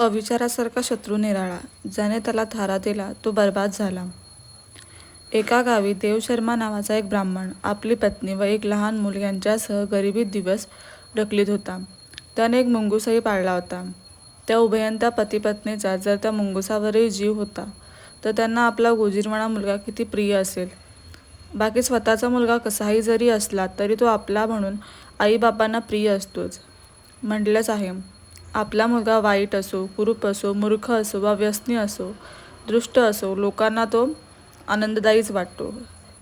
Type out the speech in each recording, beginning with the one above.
अविचारासारखा शत्रू निराळा. ज्याने त्याला थारा दिला तो बर्बाद झाला. एका गावी देवशर्मा नावाचा एक ब्राह्मण आपली पत्नी व एक लहान मूल यांच्यासह गरिबीत दिवस ढकलीत होता. त्याने एक मुंगूसही पाळला होता. त्या उभयंता पतीपत्नीचा जर त्या मुंगुसावरही जीव होता तर त्यांना आपला गोजीरवाणा मुलगा किती प्रिय असेल. बाकी स्वतःचा मुलगा कसाही जरी असला तरी तो आपला म्हणून आईबापांना प्रिय असतोच. म्हटलंच आहे आपला मुलगा वाईट असो कुरूप असो मूर्ख असो वा व्यसनी असो दृष्ट असो लोकांना तो आनंददायीच वाटतो.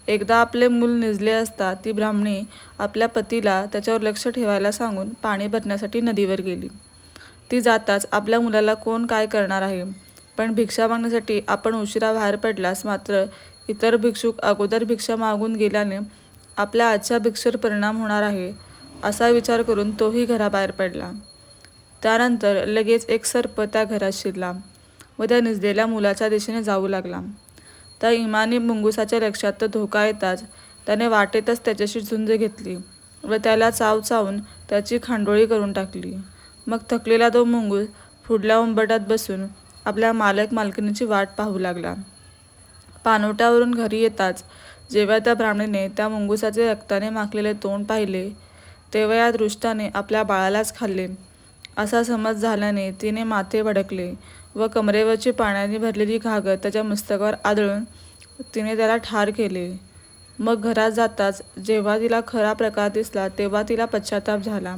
एकदा आपले मूल निजले असता ती ब्राह्मणी आपल्या पतीला त्याच्यावर लक्ष ठेवायला सांगून पाणी भरण्यासाठी नदीवर गेली. ती जाताच आपल्या मुलाला कोण काय करणार आहे? पण भिक्षा मागण्यासाठी आपण उशिरा बाहेर पडलास मात्र इतर भिक्षुक अगोदर भिक्षा मागून गेल्याने आपल्या आजच्या भिक्षेवर परिणाम होणार आहे असा विचार करून तोही घराबाहेर पडला. त्यानंतर लगेच एक सर्प त्या घरात शिरला व त्या निजलेल्या मुलाच्या दिशेने जाऊ लागला. त्या इमानी मुंगुसाच्या लक्षात तो धोका येताच त्याने वाटेतच त्याच्याशी झुंज घेतली व त्याला चाव चावून त्याची खांडोळी करून टाकली. मग थकलेला तो मुंगूस पुढल्या उंबटात बसून आपल्या मालक मालकिनीची वाट पाहू लागला. पानोट्यावरून घरी येताच जेव्हा त्या ब्राह्मणीने त्या मुंगुसाचे रक्ताने माखलेले तोंड पाहिले तेव्हा या दृष्टाने आपल्या बाळालाच खाल्ले. असा समज झाल्याने तिने माथे भडकले व कमरेवरची पाण्याने भरलेली घागर त्याच्या मस्तकावर आदळून तिने त्याला ठार केले. मग घरात जाताच जेव्हा तिला खरा प्रकार दिसला तेव्हा तिला पश्चाताप झाला.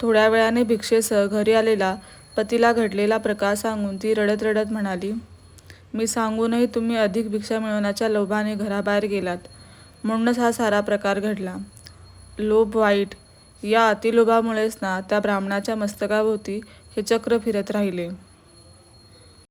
थोड्या वेळाने भिक्षेसह घरी आलेला पतीला घडलेला प्रकार सांगून ती रडत रडत म्हणाली मी सांगूनही तुम्ही अधिक भिक्षा मिळवण्याच्या लोभाने घराबाहेर गेलात. म्हणूनच हा सारा प्रकार घडला. लोभ वाईट या अतिलोभामुळेच ना त्या ब्राह्मणाच्या मस्तकाभोवती हे चक्र फिरत राहिले.